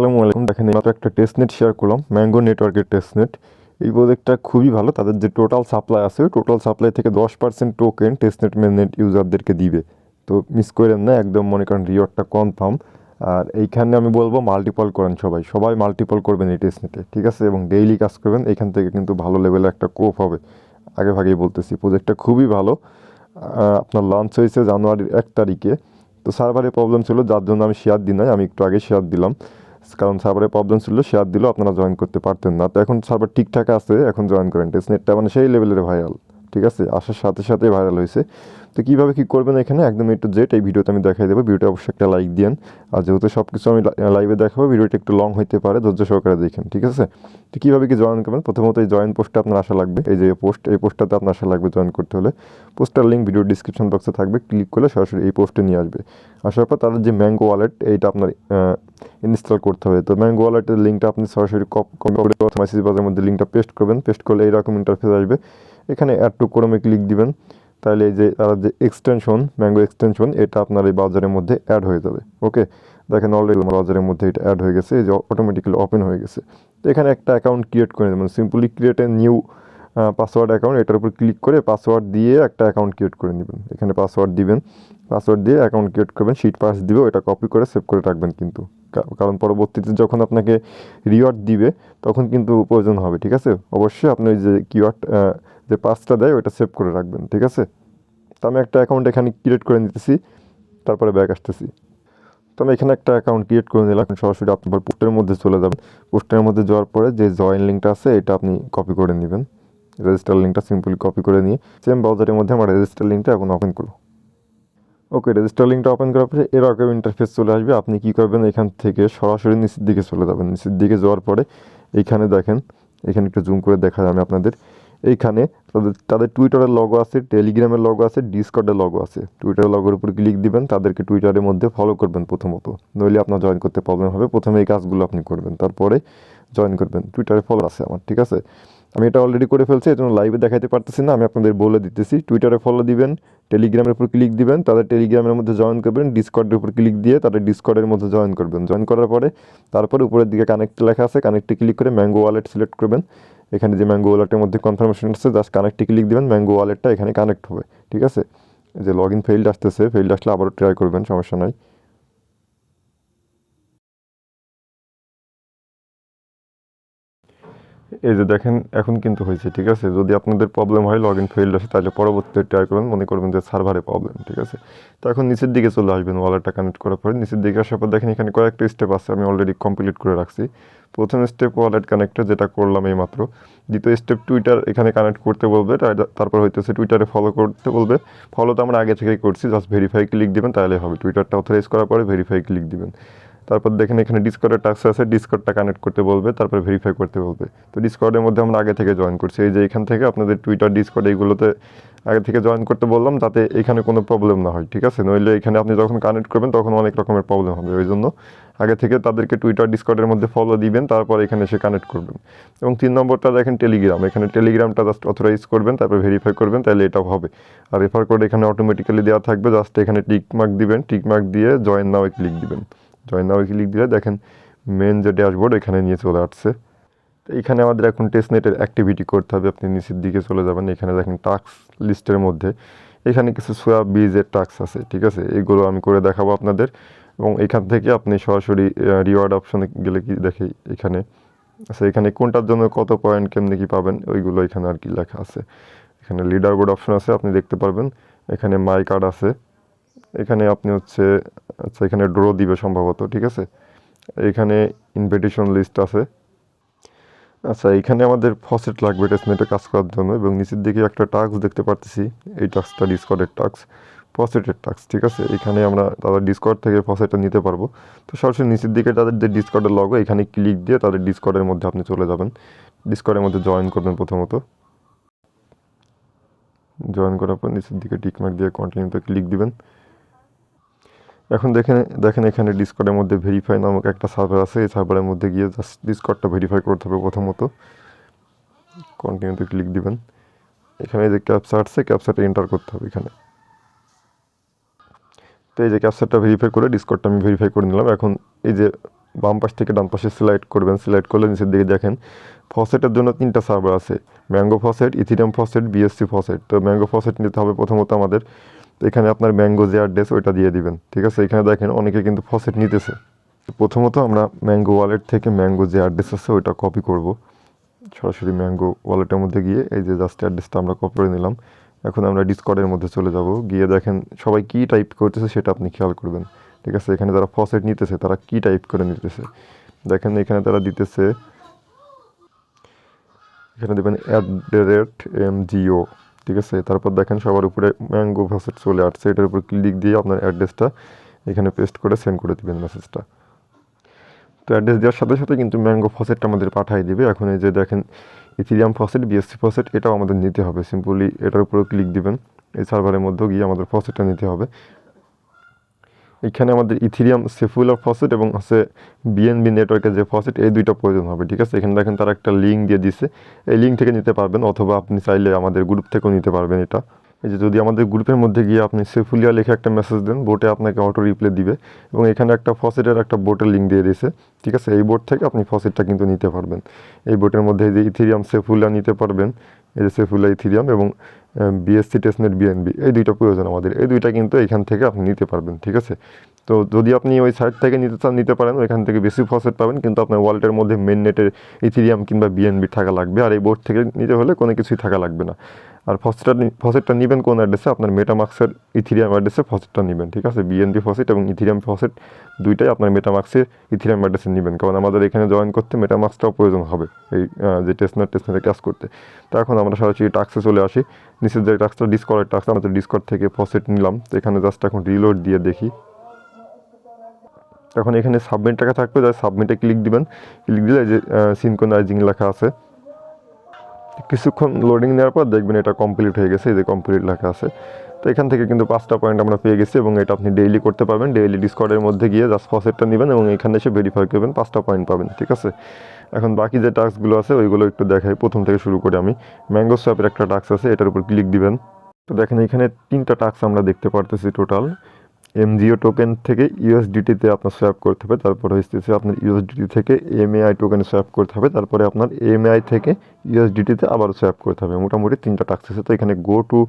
আসসালামু আলাইকুম। দেখেন এইমাত্র একটা টেস্টনেট শেয়ার করলাম ম্যাঙ্গো নেটওয়ার্কের টেস্টনেট এই প্রজেক্টটা খুবই ভালো, তাদের যে টোটাল সাপ্লাই আছে, ওই টোটাল সাপ্লাই থেকে দশ পার্সেন্ট টোকেন টেস্টনেট মেননেট ইউজারদেরকে দিবে। তো মিস করেন না, একদম মনে করেন রিওয়ার্ডটা কনফার্ম আর এইখানে আমি বলব মাল্টিপল করেন সবাই। সবাই মাল্টিপল করবেন এই টেস্টনেটে ঠিক আছে? এবং ডেইলি কাজ করবেন, এখান থেকে কিন্তু ভালো লেভেলে একটা কোপ হবে। আগে ভাগেই বলতেছি প্রজেক্টটা খুবই ভালো। আপনার লঞ্চ হয়েছে জানুয়ারির এক তারিখে। তো সার্ভারে প্রবলেম ছিল, যার জন্য আমি শেয়ার দিই নাই, আমি একটু আগে শেয়ার দিলাম। কারণ সার্ভারে প্রবলেম ছিল শেয়ার দিলেও আপনারা জয়েন করতে পারতেন না। তো এখন সার্ভার ঠিকঠাক আছে, এখন জয়েন করেন। টেস্টনেটটা মানে সেই লেভেলের ভাইরাল ঠিক আছে? আসার সাথে সাথে ভাইরাল হয়েছে। তো কীভাবে কী করবেন এখানে? একদম একটু জেট এই ভিডিওতে আমি দেখাই দেবো। ভিডিওটা অবশ্যই একটা লাইক দিন আর যেহেতু সব কিছু আমি লাইভে দেখাবো, ভিডিওটা একটু লং হইতে পারে, ধৈর্য সহকারে দেখেন, ঠিক আছে? তো কীভাবে কি জয়েন করবেন? প্রথমত এই জয়েন পোস্টটা আপনার আসা লাগবে। এই যে পোস্ট এই পোস্টটাতে আপনার আসা লাগবে জয়েন করতে হলে। পোস্টার লিঙ্ক ভিডিও ডিসক্রিপশন বক্সে থাকবে। ক্লিক করলে সরাসরি এই পোস্টে নিয়ে আসবে। আসার পর তাদের যে ম্যাঙ্গো ওয়ালেট এইটা আপনার ইনস্টল করতে হবে। তো ম্যাঙ্গো ওয়ালেটের লিঙ্কটা আপনি সরাসরি কপি করে মেসেজ বাজার মধ্যে লিঙ্কটা পেস্ট করবেন। পেস্ট করলে এইরকম ইন্টারফেস আসবে। এখানে অ্যাড টু ক্রমে ক্লিক দিবেন। তাহলে এই যে, তার যে এক্সটেনশন ম্যাঙ্গো এক্সটেনশন এটা আপনার এই ব্রাউজারের মধ্যে অ্যাড হয়ে যাবে ওকে দেখেন অলরেডি ব্রাউজারের মধ্যে এটা অ্যাড হয়ে গেছে, এই যে অটোমেটিক্যালি ওপেন হয়ে গেছে। তো এখানে একটা অ্যাকাউন্ট ক্রিয়েট করে দেবেন simply create a new password account এটার উপর ক্লিক করে পাসওয়ার্ড দিয়ে একটা অ্যাকাউন্ট ক্রিয়েট করে নেবেন। এখানে পাসওয়ার্ড দিবেন পাসওয়ার্ড দিয়ে অ্যাকাউন্ট ক্রিয়েট করবেন শিট পাস দিবে ওটা কপি করে সেভ করে রাখবেন কিন্তু। কারণ পরবর্তীতে যখন আপনাকে রিওয়ার্ড দিবে, তখন কিন্তু প্রয়োজন হবে, ঠিক আছে? অবশ্যই আপনি ওই যে কিওয়ার্ড যে পাসটা দেয় ওটা সেভ করে রাখবেন, ঠিক আছে? তো আমি একটা অ্যাকাউন্ট এখানে ক্রিয়েট করে নিতেছি, তারপরে ব্যাক আসতেছি। তো আমি এখানে একটা অ্যাকাউন্ট ক্রিয়েট করে নিলাম, সরাসরি আপনি পোস্টের মধ্যে চলে যাবেন পোস্টের মধ্যে যাওয়ার পরে যে জয়েন লিঙ্কটা আছে, এটা আপনি কপি করে নেবেন। রেজিস্টার লিঙ্কটা সিম্পলি কপি করে নিয়ে সেম ব্রাউজারের মধ্যে আমার রেজিস্টার লিঙ্কটা এখন ওপেন করব। ওকে রেজিস্টার লিঙ্কটা ওপেন করার পরে এরকম ইন্টারফেস চলে আসবে। আপনি কী করবেন, এখান থেকে সরাসরি নিচের দিকে চলে যাবেন। নিচের দিকে যাওয়ার পরে এইখানে দেখেন, এখানে একটু জুম করে দেখা আমি আপনাদের। এইখানে তাদের তাদের টুইটারের লগো আছে টেলিগ্রামের লগো আছে ডিসকর্ডের লগো আছে। টুইটারের লগোর উপর ক্লিক দিবেন, তাদেরকে টুইটারের মধ্যে ফলো করবেন প্রথমত। নইলে আপনার জয়েন করতে প্রবলেম হবে। প্রথমে এই কাজগুলো আপনি করবেন, তারপরে জয়েন করবেন। টুইটারে ফলো আছে আমার, ঠিক আছে? আমি এটা অলরেডি করে ফেলছি এই জন্য লাইভে দেখাতে পারতেছি না, আমি আপনাদের বলে দিতেছি। টুইটারে ফলো দিবেন টেলিগ্রামের উপর ক্লিক দিবেন, তাদের টেলিগ্রামের মধ্যে জয়েন করবেন ডিসকর্ডের উপর ক্লিক দিয়ে তাদের ডিসকর্ডের মধ্যে জয়েন করবেন। জয়েন করার পরে, তারপরে উপরের দিকে কানেক্ট লেখা আছে কানেক্টে ক্লিক করে ম্যাঙ্গো ওয়ালেট সিলেক্ট করবেন। এখানে যে ম্যাঙ্গো ওয়ালেটের মধ্যে কনফার্মেশন আছে জাস্ট কানেক্টে ক্লিক দিবেন ম্যাঙ্গো ওয়ালেটটা এখানে কানেক্ট হবে, ঠিক আছে? যে লগ ইন ফেইল্ড আসতেছে ফেইল্ড আসলে আবারও ট্রাই করবেন, সমস্যা নাই। এই যে দেখেন, এখন কিন্তু হয়েছে, ঠিক আছে? যদি আপনাদের প্রবলেম হয় লগ ইন ফেইল্ড আসে, তাহলে পরবর্তীতে ট্রাই করবেন, মনে করবেন যে সার্ভারে প্রবলেম ঠিক আছে? তো এখন নিচের দিকে চলে আসবেন ওয়ালেটটা কানেক্ট করার পরে, নিচের দিকে আসার পর দেখেন এখানে কয়েকটা স্টেপ আছে, আমি অলরেডি কমপ্লিট করে রাখছি। প্রথম স্টেপ ওয়ালেট কানেক্টর যেটা করলাম এই মাত্র দ্বিতীয় স্টেপ টুইটার এখানে কানেক্ট করতে বলবে তার- তারপর হইতেছে টুইটারে ফলো করতে বলবে। ফলো তো আমরা আগে থেকেই করছি জাস্ট ভেরিফাই ক্লিক দিবেন, তাহলে হবে। টুইটারটা অথরাইজ করার পরে ভেরিফাই ক্লিক দিবেন। তারপর দেখেন এখানে ডিসকর্ডের টাক্স আছে ডিসকর্ডটা কানেক্ট করতে বলবে, তারপর ভেরিফাই করতে বলবে। তো ডিসকর্ডের মধ্যে আমরা আগে থেকে জয়েন করছি। এই যে এখান থেকে আপনাদের টুইটার ডিসকর্ড এইগুলোতে আগে থেকে জয়েন করতে বললাম, যাতে এখানে কোনো প্রবলেম না হয়, ঠিক আছে? নইলে এখানে আপনি যখন কানেক্ট করবেন, তখন অনেক রকমের প্রবলেম হবে, ওই জন্য আগে থেকে তাদেরকে টুইটার ডিসকর্ডের মধ্যে ফলো দিবেন, তারপর এখানে এসে কানেক্ট করবেন। এবং তিন নম্বরটা দেখেন টেলিগ্রাম এখানে টেলিগ্রামটা জাস্ট অথরাইজ করবেন, তারপর ভেরিফাই করবেন, তাহলে এটাও হবে। আর রেফার কোড এখানে অটোমেটিক্যালি দেওয়া থাকবে জাস্ট এখানে টিক মার্ক দিবেন টিক মার্ক দিয়ে জয়েন নাও ক্লিক দিবেন। জয়েন নাও ক্লিক দিলে দেখেন মেন যে ড্যাশবোর্ড এখানে নিয়ে চলে আসছে তো এখানে আমাদের এখন টেস্টনেটের অ্যাক্টিভিটি করতে হবে। আপনি নিচের দিকে চলে যাবেন। এখানে দেখেন টাস্ক লিস্টের মধ্যে। এখানে কিছু সোয়া বীজের টাস্ক আছে, ঠিক আছে? এইগুলো আমি করে দেখাবো আপনাদের। এবং এখান থেকে আপনি সরাসরি রিওয়ার্ড অপশনে গেলে কি দেখে এখানে? আচ্ছা এখানে কোনটার জন্য কত পয়েন্ট কেমনি কি পাবেন? ওইগুলো এখানে আর কি লেখা আছে। এখানে লিডার বোর্ড অপশন আছে, আপনি দেখতে পারবেন। এখানে মাই কার্ড আছে। এখানে আপনি হচ্ছে আচ্ছা এখানে ড্র দিবে সম্ভবত, ঠিক আছে? এখানে ইনভিটেশন লিস্ট আছে। আচ্ছা এখানে আমাদের ফসেট লাগবে টেস্টনেটে কাজ করার জন্য, এবং নিচের দিকে একটা টাস্ক দেখতে পারতেছি, এই টাস্কটা ডিসকর্ডের টাস্ক ফসেটের টাস্ক ঠিক আছে? এখানে আমরা তাদের ডিসকর্ড থেকে ফসেটটা নিতে পারব। তো সরাসরি নিচের দিকে তাদের যে ডিসকর্ডের লগো এখানে ক্লিক দিয়ে তাদের ডিসকর্ডের মধ্যে আপনি চলে যাবেন। ডিসকর্ডের মধ্যে জয়েন করবেন প্রথমত। জয়েন করার পর নিচের দিকে টিকমার্ক দিয়ে কন্টিনিউতে ক্লিক দিবেন। এখন দেখেন দেখেন এখানে ডিসকর্ডের মধ্যে ভেরিফাই নামক একটা সার্ভার আছে। এই সার্ভারের মধ্যে গিয়ে জাস্ট ডিসকর্ডটা ভেরিফাই করতে হবে প্রথমত। কন্টিনিউতে ক্লিক দিবেন। এখানে যে ক্যাপসা আসছে ক্যাপসাটা এন্টার করতে হবে এখানে। তো এই যে ক্যাপসাটা ভেরিফাই করে ডিসকর্ডটা আমি ভেরিফাই করে নিলাম। এখন এই যে বাম পাশ থেকে ডান পাশে সিলেক্ট করবেন। সিলেক্ট করলে নিচের দিকে দেখেন ফসেটের জন্য তিনটা সার্ভার আছে। Mango faucet Ethereum faucet BSC faucet তো ম্যাঙ্গো ফসেট নিতে হবে প্রথমত আমাদের। তো এখানে আপনার ম্যাঙ্গো যে অ্যাড্রেস ওইটা দিয়ে দিবেন। ঠিক আছে? এখানে দেখেন অনেকে কিন্তু ফসেট নিতেছে। প্রথমত আমরা ম্যাঙ্গো ওয়ালেট থেকে ম্যাঙ্গো যে অ্যাড্রেস আছে, ওইটা কপি করব। সরাসরি ম্যাঙ্গো ওয়ালেটের মধ্যে গিয়ে এই যে জাস্ট অ্যাড্রেসটা আমরা কপি করে নিলাম। এখন আমরা ডিসকর্ডের মধ্যে চলে যাব। গিয়ে দেখেন সবাই কী টাইপ করতেছে, সেটা আপনি খেয়াল করবেন। ঠিক আছে? এখানে যারা ফসেট নিতেছে, তারা কী টাইপ করে নিতেছে? দেখেন এখানে তারা দিতেছে, এখানে দেবেন অ্যাট দ্য রেট এম জিও ঠিক আছে? তারপর দেখেন সবার উপরে ম্যাঙ্গো ভাসেট চলে আসছে। এটার উপর ক্লিক দিয়ে আপনার অ্যাড্রেসটা এখানে পেস্ট করে সেন্ড করে দেবেন মেসেজটা তো অ্যাড্রেস দেওয়ার সাথে সাথে কিন্তু ম্যাঙ্গো ফসেটটা আমাদের পাঠিয়ে দেবে। এখন এই যে দেখেন ইথিরিয়াম ফসেট বিএসসি ফসেট এটাও আমাদের নিতে হবে। সিম্পলি এটার উপরেও ক্লিক দিবেন। এই সার্ভারের মধ্যেও গিয়ে আমাদের ফসেটটা নিতে হবে। এখানে আমাদের ইথিরিয়াম সেফুলার ফসেট এবং আছে বিএনবি নেটওয়ার্কের যে ফসেট এই দুইটা প্রয়োজন হবে, ঠিক আছে? এখানে দেখেন তারা একটা লিঙ্ক দিয়ে দিছে। এই লিঙ্ক থেকে নিতে পারবেন অথবা আপনি চাইলে আমাদের গ্রুপ থেকেও নিতে পারবেন এটা। এই যে যদি আমাদের গ্রুপের মধ্যে গিয়ে আপনি সেফুলিয়া লিখে একটা মেসেজ দেন বোটে আপনাকে অটো রিপ্লাই দিবে এবং এখানে একটা ফসেটের একটা বোটের লিঙ্ক দিয়ে দিয়েছে ঠিক আছে? এই বোট থেকে আপনি ফসেটটা কিন্তু নিতে পারবেন। এই বোটের মধ্যে যে ইথিরিয়াম সেফুলিয়া নিতে পারবেন। এই যে সেফুলিয়া ইথিরিয়াম এবং বিএসসি টেস্টনেট বিএনবি এই দুইটা প্রয়োজন আমাদের। এই দুইটা কিন্তু এখান থেকে আপনি নিতে পারবেন, ঠিক আছে? তো যদি আপনি ওই সাইট থেকে নিতে চান, নিতে পারেন, ওইখান থেকে বেশি ফসেট পাবেন, কিন্তু আপনার ওয়ালেটের মধ্যে মেন নেটের ইথিরিয়াম কিংবা বিএনবি থাকা লাগবে, আর এই বোর্ড থেকে নিতে হলে কোনো কিছুই থাকা লাগবে না। আর ফসেটটা ফসেটটা নেবেন কোন অ্যাড্রেসে আপনার মেটামাক্সের ইথিরিয়াম অ্যাড্রেসে ফসেটটা নেবেন, ঠিক আছে? বিএনবি ফসেট এবং ইথিরিয়াম ফসেট দুইটাই আপনার মেটামাক্সের ইথিরিয়াম অ্যাড্রেসে নেবেন, কারণ আমাদের এখানে জয়েন করতে মেটামাক্সটাও প্রয়োজন হবে এই যে টেস্টনেট টেস্টনেটে কাজ করতে। তো এখন আমরা সরাসরি টাক্সে চলে আসি। নিচের যে টাক্সটা ডিসকর্ডের টাক্স আমাদের ডিসকর্ড থেকে ফসেট নিলাম। তো এখানে জাস্ট এখন রিলোড দিয়ে দেখি। এখন এখানে সাবমিট টাকা থাকবে যাই সাবমিটে ক্লিক দিবেন। ক্লিক দিলে যে সিনকোনাইজিং লেখা আছে। কিছুক্ষণ লোডিং নেওয়ার পর দেখবেন এটা কমপ্লিট হয়ে গেছে, এই যে কমপ্লিট লেখা আছে। তো এখান থেকে কিন্তু পাঁচটা পয়েন্ট আমরা পেয়ে গেছি এবং এটা আপনি ডেইলি করতে পারবেন। ডেইলি ডিসকর্ডের মধ্যে গিয়ে জাস্ট ফসেটটা নেবেন এবং এখানে এসে ভেরিফাই করবেন, পাঁচটা পয়েন্ট পাবেন, ঠিক আছে? এখন বাকি যে টাস্কগুলো আছে, ওইগুলো একটু দেখাই। প্রথম থেকে শুরু করে আমি। ম্যাঙ্গো সোয়াপের একটা টাস্ক আছে, এটার উপর ক্লিক দিবেন। তো দেখেন এখানে তিনটা টাস্ক আমরা দেখতে পারতেছি টোটাল এমজিও টোকেন থেকে ইউএসডিটিতে আপনার সোয়াপ করতে হবে। তারপরে হচ্ছে আপনার ইউএসডিটি থেকে এমএআই টোকেনে সোয়াপ করতে হবে। তারপরে আপনার এমএআই থেকে ইউএসডিটিতে আবার সোয়াপ করতে হবে। মোটামুটি তিনটা টাস্ক আছে। তো এখানে গো টু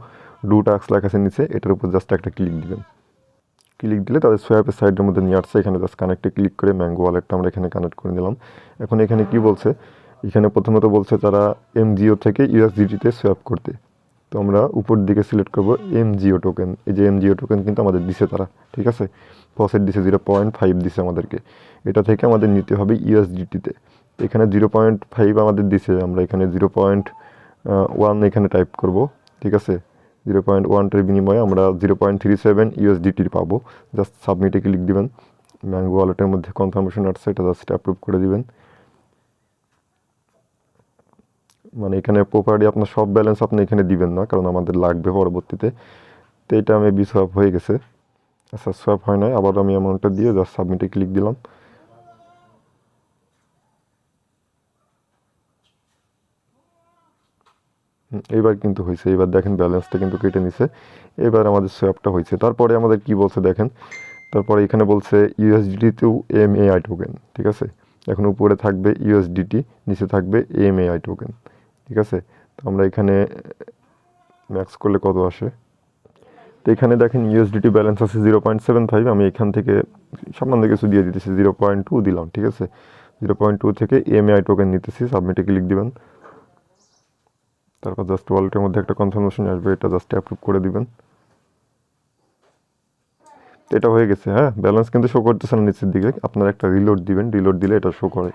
ডু টাস্ক লেখা আছে নিচে। এটার উপর জাস্ট একটা ক্লিক দিবেন। ক্লিক দিলে তাদের সোয়াপের সাইডের মধ্যে নিয়ে আসছে। এখানে জাস্ট কানেক্টে ক্লিক করে ম্যাঙ্গো ওয়ালেটটা আমরা এখানে কানেক্ট করে নিলাম। এখন এখানে কি বলছে? এখানে প্রথমত বলছে তারা এমজিও থেকে ইউএসডিটিতে সোয়াপ করতে। তো আমরা উপর দিকে সিলেক্ট করব এমজিও টোকেন এই যে এমজিও টোকেন কিন্তু আমাদের দিছে তারা, ঠিক আছে? ফসেট দিছে জিরো পয়েন্ট ফাইভ দিছে আমাদেরকে। এটা থেকে আমাদের নিতে হবে ইউএসডিটিতে এখানে জিরো পয়েন্ট ফাইভ আমাদের দিছে, আমরা এখানে জিরো পয়েন্ট ওয়ান এখানে টাইপ করব, ঠিক আছে? জিরো পয়েন্ট ওয়ানটার বিনিময়ে আমরা জিরো পয়েন্ট থ্রি সেভেন ইউএসডিটির পাবো। জাস্ট সাবমিটে ক্লিক দিবেন। ম্যাঙ্গো ওয়ালেটের মধ্যে কনফার্মেশন আসছে এটা জাস্ট অ্যাপ্রুভ করে দিবেন। মানে এখানে প্রপারলি আপনার সব ব্যালেন্স আপনি এখানে দিবেন না কারণ আমাদের লাগবে পরবর্তীতে। তো এটা আমি বি সোয়াপ হয়ে গেছে। আচ্ছা সোয়াপ হয় নাই আবার আমি অ্যামাউন্টটা দিয়ে জাস্ট সাবমিটে ক্লিক দিলাম। হুম, এইবার কিন্তু হয়েছে এবার দেখেন ব্যালেন্সটা কিন্তু কেটে নিছে। এবার আমাদের সোয়াপটা হয়েছে। তারপরে আমাদের কি বলছে দেখেন? তারপরে এখানে বলছে ইউএসডিটিতেও এম এআই টোকেন ঠিক আছে? এখন উপরে থাকবে ইউএসডিটি নিচে থাকবে এম এআই টোকেন ঠিক আছে? তো আমরা এখানে ম্যাক্স করলে কত আসে? তো এখানে দেখেন ইউএসডিটি ব্যালেন্স আছে জিরো পয়েন্ট সেভেন ফাইভ আমি এখান থেকে সামান্য কিছু দিয়ে দিতেছি জিরো পয়েন্ট টু দিলাম, ঠিক আছে? জিরো পয়েন্ট টু থেকে এমএআই টোকেন নিতেছি সাবমিটে ক্লিক দিবেন। তারপর জাস্ট ওয়ালেটের মধ্যে একটা কনফার্মেশন আসবে, এটা জাস্ট অ্যাপ্রুভ করে দিবেন। এটা হয়ে গেছে হ্যাঁ? ব্যালেন্স কিন্তু শো করতেছে না নিচের দিকে, আপনারা একটা রিলোড দিবেন রিলোড দিলে এটা শো করে।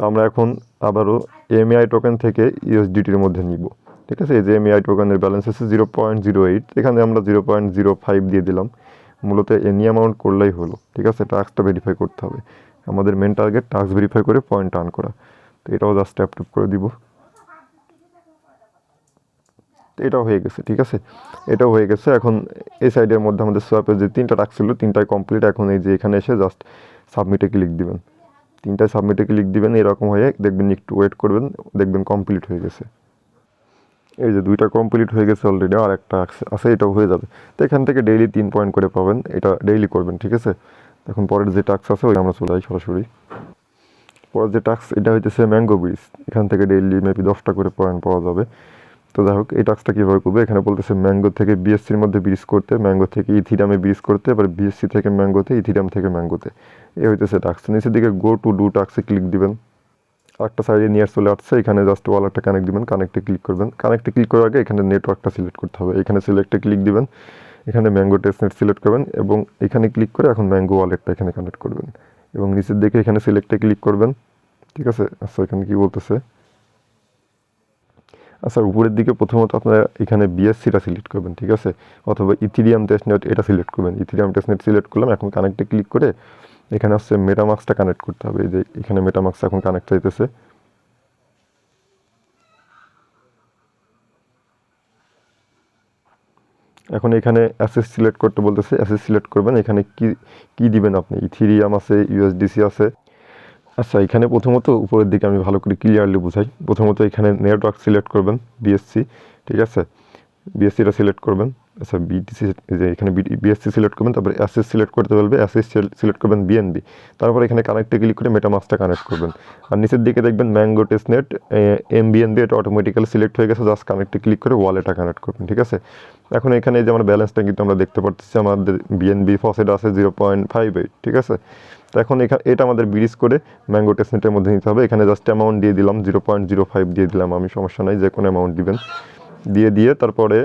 তো আমরা এখন আবারও এমএআই টোকেন থেকে ইউএসডিটির মধ্যে নিব। ঠিক আছে? এই যে এমএআই টোকেনের ব্যালেন্স আছে জিরো পয়েন্ট জিরো এইট এখানে আমরা জিরো পয়েন্ট জিরো ফাইভ দিয়ে দিলাম। মূলত এনি অ্যামাউন্ট করলেই হলো। ঠিক আছে? টাস্কটা ভেরিফাই করতে হবে। আমাদের মেন টার্গেট টাস্ক ভেরিফাই করে পয়েন্ট আর্ন করা। তো এটাও জাস্ট অ্যাপ্রুভ করে দিব। এটাও হয়ে গেছে। ঠিক আছে? এটাও হয়ে গেছে। এখন এই সাইডের মধ্যে আমাদের সোয়াপের যে তিনটা টাস্ক ছিল, তিনটাই কমপ্লিট এখন এই যে এখানে এসে জাস্ট সাবমিটে ক্লিক দিবেন। তিনটায় সাবমিটে ক্লিক দিবেন, এরকম হয়ে দেখবেন একটু ওয়েট করবেন, দেখবেন কমপ্লিট হয়ে গেছে। এই যে দুইটা কমপ্লিট হয়ে গেছে অলরেডি আর একটা আছে আছে, এটাও হয়ে যাবে। তো এখান থেকে ডেইলি তিন পয়েন্ট করে পাবেন, এটা ডেইলি করবেন, ঠিক আছে? এখন পরের যে টাস্ক আছে ওই আমরা চলে যাই সরাসরি। পরের যে টাস্ক এটা হইতেছে ম্যাঙ্গো ব্রিজ এখান থেকে ডেইলি মেবি দশটা করে পয়েন্ট পাওয়া যাবে। তো যাই হোক, এই টাস্কটা কীভাবে করবে? এখানে বলতেছে ম্যাঙ্গো থেকে বিএসসির মধ্যে ব্রিজ করতে ম্যাঙ্গো থেকে ইথিরামে ব্রিজ করতে, এবার বিএসসি থেকে ম্যাঙ্গোতে ইথিরাম থেকে ম্যাঙ্গোতে এ হইতেছে টাস্ক নিচের দিকে গো টু ডু টাস্কে ক্লিক দিবেন। আরেকটা সাইডে নিয়ে চলে আসছে, এখানে জাস্ট ওয়ালেটটা কানেক্ট দিবেন কানেক্টে ক্লিক করবেন। কানেক্টে ক্লিক করার আগে এখানে নেটওয়ার্কটা সিলেক্ট করতে হবে। এখানে সিলেক্টে ক্লিক দিবেন, এখানে ম্যাঙ্গো টেস্টনেট সিলেক্ট করবেন এবং এখানে ক্লিক করে এখন ম্যাঙ্গো ওয়ালেটটা এখানে কানেক্ট করবেন। এবং নিচের দিকে এখানে সিলেক্টে ক্লিক করবেন। ঠিক আছে? আচ্ছা এখানে কি বলতেছে? আচ্ছা উপরের দিকে প্রথমত আপনারা এখানে বিএসসিটা সিলেক্ট করবেন, ঠিক আছে? অথবা ইথিরিয়াম টেস্টনেট এটা সিলেক্ট করবেন। ইথিরিয়াম টেস্টনেট সিলেক্ট করলাম, এখন কানেক্টে ক্লিক করে এখানে হচ্ছে মেটামাক্সটা কানেক্ট করতে হবে। এই যে এখানে মেটামাক্স এখন কানেক্ট চাইতেছে এখন এখানে অ্যাসেস সিলেক্ট করতে বলতেছে অ্যাসেস সিলেক্ট করবেন। এখানে কি কি দিবেন আপনি? ইথিরিয়াম আছে ইউএসডিসি আছে। আচ্ছা এখানে প্রথমত উপরের দিকে আমি ভালো করে ক্লিয়ারলি বুঝাই। প্রথমত এখানে নেটওয়ার্ক সিলেক্ট করবেন বিএসসি ঠিক আছে? বিএসসিটা সিলেক্ট করবেন। আচ্ছা বিটিসি যে এখানে বিএসসি সিলেক্ট করবেন, তারপরে অ্যাসেস সিলেক্ট করতে বলবে অ্যাসেস সিলেক্ট করবেন বিএনবি তারপর এখানে কানেক্টে ক্লিক করে মেটামাক্সটা কানেক্ট করবেন। আর নিচের দিকে দেখবেন ম্যাঙ্গো টেস্টনেট এম বিএনবি এটা অটোমেটিক্যালি সিলেক্ট হয়ে গেছে জাস্ট কানেক্টে ক্লিক করে ওয়ালেটটা কানেক্ট করবেন, ঠিক আছে? এখন এখানে যে আমার ব্যালেন্সটা কিন্তু আমরা দেখতে পাচ্ছি আমাদের বিএনবি ফসেট আছে জিরো পয়েন্ট ফাইভ এইট ঠিক আছে? তো এখন এখানে এটা আমাদের ব্রিজ করে ম্যাঙ্গো টেস্টনেটের মধ্যে নিতে হবে। এখানে জাস্ট অ্যামাউন্ট দিয়ে দিলাম জিরো পয়েন্ট জিরো ফাইভ দিয়ে দিলাম আমি, সমস্যা নাই যে কোনো অ্যামাউন্ট দিবেন। দিয়ে দিয়ে তারপরে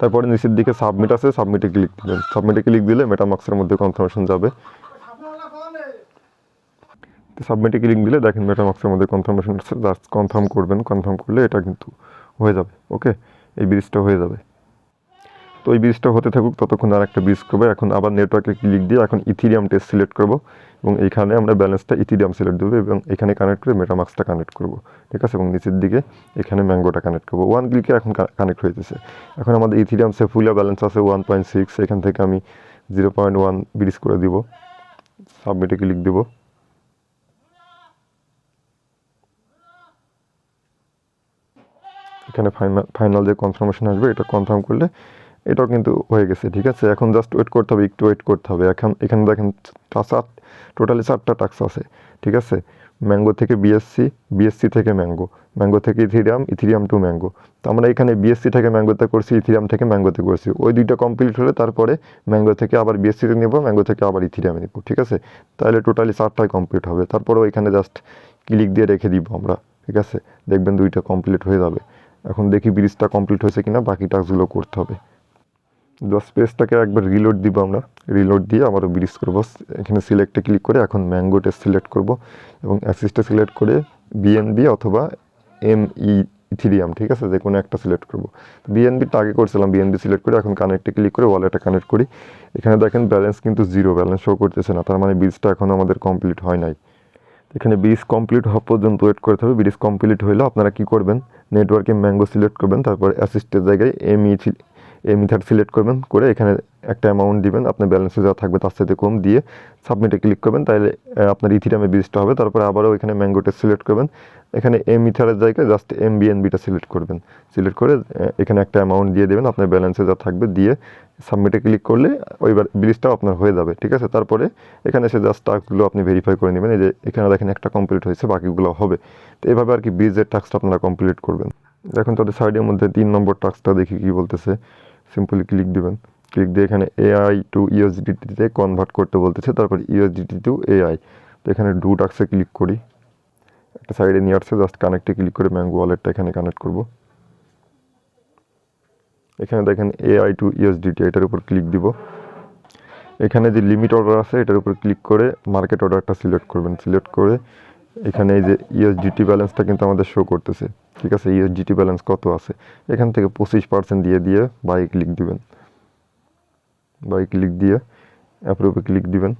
তারপরে নিচের দিকে সাবমিট আছে সাবমিটে ক্লিক দিবেন। সাবমিটে ক্লিক দিলে মেটামাক্সের মধ্যে কনফার্মেশন যাবে। সাবমিটে ক্লিক দিলে দেখেন মেটামাক্সের মধ্যে কনফার্মেশন জাস্ট কনফার্ম করবেন কনফার্ম করলে এটা কিন্তু হয়ে যাবে ওকে এই ব্রিজটা হয়ে যাবে। তো এই ব্রিজটা হতে থাকুক, ততক্ষণ আর একটা ব্রিজ করব। এখন আবার নেটওয়ার্কে ক্লিক দিয়ে এখন ইথিরিয়াম টেস্ট সিলেক্ট করব এবং এইখানে আমরা ব্যালেন্সটা ইথিরিয়াম সিলেক্ট দেবো এবং এখানে কানেক্ট করে মেটামাক্সটা কানেক্ট করব। ঠিক আছে? এবং নিচের দিকে এখানে ম্যাঙ্গোটা কানেক্ট করব। ওয়ান ক্লিকে এখন কানেক্ট হয়েছে। এখন আমাদের ইথিরিয়াম সেফুলিয়া ব্যালেন্স আছে ওয়ান পয়েন্ট সিক্স এখান থেকে আমি জিরো পয়েন্ট ওয়ান ব্রিজ করে দিব। সাবমিটে ক্লিক দিব। এখানে ফাইনাল ফাইনাল যে কনফার্মেশন আসবে, এটা কনফার্ম করলে এটাও কিন্তু হয়ে গেছে, ঠিক আছে? এখন জাস্ট ওয়েট করতে হবে, একটু ওয়েট করতে হবে। এখন, এখানে দেখেন সাত টোটালি চারটা টাক্স আছে, ঠিক আছে? ম্যাঙ্গো থেকে বিএসসি বিএসসি থেকে ম্যাঙ্গো ম্যাঙ্গো থেকে ইথিরিয়াম ইথিরিয়াম টু ম্যাঙ্গো তো আমরা এখানে বিএসসি থেকে ম্যাঙ্গোতে করছি ইথিরিয়াম থেকে ম্যাঙ্গোতে করছি। ওই দুইটা কমপ্লিট হলে তারপরে ম্যাঙ্গো থেকে আবার বিএসসিতে নেব ম্যাঙ্গো থেকে আবার ইথিরিয়ামে নেব, ঠিক আছে? তাহলে টোটালি চারটাই কমপ্লিট হবে। তারপরেও এখানে জাস্ট ক্লিক দিয়ে রেখে দিব আমরা, ঠিক আছে? দেখবেন দুইটা কমপ্লিট হয়ে যাবে। এখন দেখি ব্রিজটা কমপ্লিট হয়েছে কিনা, বাকি টাস্কগুলো করতে হবে। জাস্ট পেজটাকে একবার রিলোড দিব আমরা। রিলোড দিয়ে আবারও ব্রিজ করব। এখানে সিলেক্টে ক্লিক করে এখন ম্যাঙ্গো টেস্ট সিলেক্ট করব এবং অ্যাসিসটা সিলেক্ট করে বিএনবি অথবা এম ই ইথিরিয়াম ঠিক আছে? যে কোনো একটা সিলেক্ট করব। বিএনবিটা আগে করছিলাম বিএনবি সিলেক্ট করে এখন কানেক্টে ক্লিক করে ওয়ালেটে কানেক্ট করি। এখানে দেখেন ব্যালেন্স কিন্তু জিরো ব্যালেন্স শো করতেছে না। তার মানে ব্রিজটা এখন আমাদের কমপ্লিট হয় নাই। এখানে ব্রিজ কমপ্লিট হওয়া পর্যন্ত ওয়েট করতে হবে। ব্রিজ কমপ্লিট হলে আপনারা কি করবেন? নেটওয়ার্কে ম্যাঙ্গো সিলেক্ট করবেন। তারপর অ্যাসিস্টের জায়গায় এম ই এই মেথড সিলেক্ট করবেন, করে এখানে একটা অ্যামাউন্ট দিবেন, আপনার ব্যালেন্সে যা থাকবে তার সাথে কম দিয়ে সাবমিটে ক্লিক করবেন, তাহলে আপনার ইথিরামে বীজটা হবে, তারপরে আবারও এখানে ম্যাঙ্গোটা সিলেক্ট করবেন। এখানে এম ইথারের জায়গায় জাস্ট এম বিএনবিটা সিলেক্ট করবেন। সিলেক্ট করে এখানে একটা অ্যামাউন্ট দিয়ে দেবেন, আপনার ব্যালেন্সে যা থাকবে দিয়ে সাবমিটে ক্লিক করলে ওইবার ব্রিজটাও আপনার হয়ে যাবে, ঠিক আছে? তারপরে এখানে এসে জাস্ট টাস্কগুলো আপনি ভেরিফাই করে নেবেন, এই যে এখানে দেখেন একটা কমপ্লিট হয়েছে, বাকিগুলো হবে। তো এইভাবে আর কি ব্রিজের টাস্কটা আপনারা কমপ্লিট করবেন। দেখুন, তাদের সাইডের মধ্যে তিন নম্বর টাস্কটা দেখি কী বলতেছে। সিম্পলি ক্লিক দিবেন। ক্লিক দিয়ে এখানে এআই টু ইউএসডিটিতে কনভার্ট করতে বলতেছে, তারপর ইউএসডিটি টু এআই তো এখানে ডু টাক্সে ক্লিক করি। একটা সাইডে নিয়ে আসছে জাস্ট কানেক্টে ক্লিক করে ম্যাঙ্গো ওয়ালেটটা এখানে কানেক্ট করব। এখানে দেখেন এআই টু ইউএসডিটি এটার উপর ক্লিক দিব। এখানে যে লিমিট অর্ডার আছে, এটার উপর ক্লিক করে মার্কেট অর্ডারটা সিলেক্ট করবেন। সিলেক্ট করে এখানে এই যে ইউএসডিটি ব্যালেন্সটা কিন্তু আমাদের শো করতেছে। ঠিক আছে? ইউএসডিটি ব্যালেন্স কত আছে? এখান থেকে পঁচিশ পার্সেন্ট দিয়ে দিয়ে বাই ক্লিক দিবেন। বাই ক্লিক দিয়ে অ্যাপ্রুভে ক্লিক দিবেন।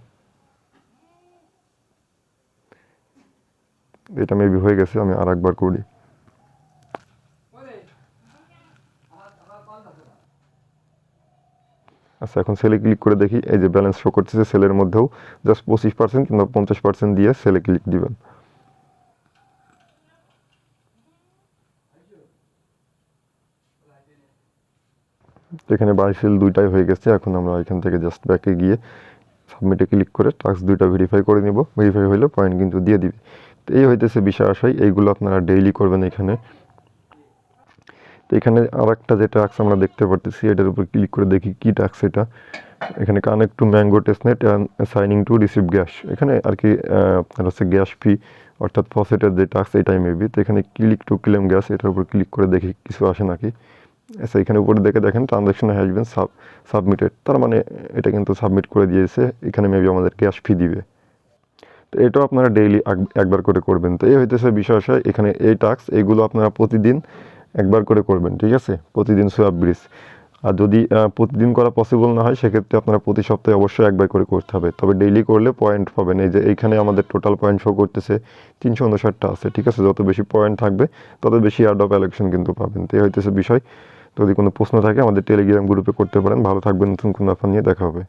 এটা মেবি হয়ে গেছে, আমি আর একবার করি। আচ্ছা এখন সেলে ক্লিক করে দেখি, এই যে ব্যালেন্স শো করতেছে সেলের মধ্যেও। জাস্ট পঁচিশ পার্সেন্ট কিংবা পঞ্চাশ পার্সেন্ট দিয়ে সেলে ক্লিক দিবেন। এখানে বাই দুইটাই হয়ে গেছে, এখন আমরা এখান থেকে জাস্ট ব্যাকে গিয়ে সাবমিটে ক্লিক করে টাস্ক দুইটা ভেরিফাই করে নিব। ভেরিফাই হলে পয়েন্ট কিন্তু দিয়ে দিবে। তো এই হইতেছে বিষয় আশাই এইগুলো আপনারা ডেইলি করবেন এখানে। তো এখানে আর একটা যে টাস্ক আমরা দেখতে পারতেছি, এটার উপর ক্লিক করে দেখি কি টাস্ক এটা। এখানে connect to mango testnet and signing to receive gas এখানে আর কি আপনার হচ্ছে গ্যাস ফি অর্থাৎ ফসেটের যে টাস্ক এটাই মেবি তো এখানে ক্লিক টু ক্লেম গ্যাস এটার উপর ক্লিক করে দেখি কিছু আসে নাকি। আচ্ছা এখানে উপরে দেখে দেখেন transaction has been sub submitted তার মানে এটা কিন্তু সাবমিট করে দিয়েছে। এখানে মেবি আমাদের ক্যাশ ফি দিবে। তো এটাও আপনারা ডেইলি একবার করে করবেন। তো এই হইতেছে বিষয় এখানে এই টাস্ক এইগুলো আপনারা প্রতিদিন একবার করে করবেন, ঠিক আছে? প্রতিদিন সোয়াব ব্রিজ আর যদি প্রতিদিন করা পসিবল না হয়, সেক্ষেত্রে আপনারা প্রতি সপ্তাহে অবশ্যই একবার করে করতে হবে। তবে ডেইলি করলে পয়েন্ট পাবেন। এই যে এইখানে আমাদের টোটাল পয়েন্ট শো করতেছে তিনশো উনষাটটা আছে, ঠিক আছে? যত বেশি পয়েন্ট থাকবে, তত বেশি ইয়ার্ড অফ অ্যালেকশন কিন্তু পাবেন। তো এই হইতেছে বিষয়। যদি কোনো প্রশ্ন থাকে আমাদের টেলিগ্রাম গ্রুপে করতে পারেন। ভালো থাকবেন, নতুন কোনো ব্যাপার নিয়ে দেখা হবে।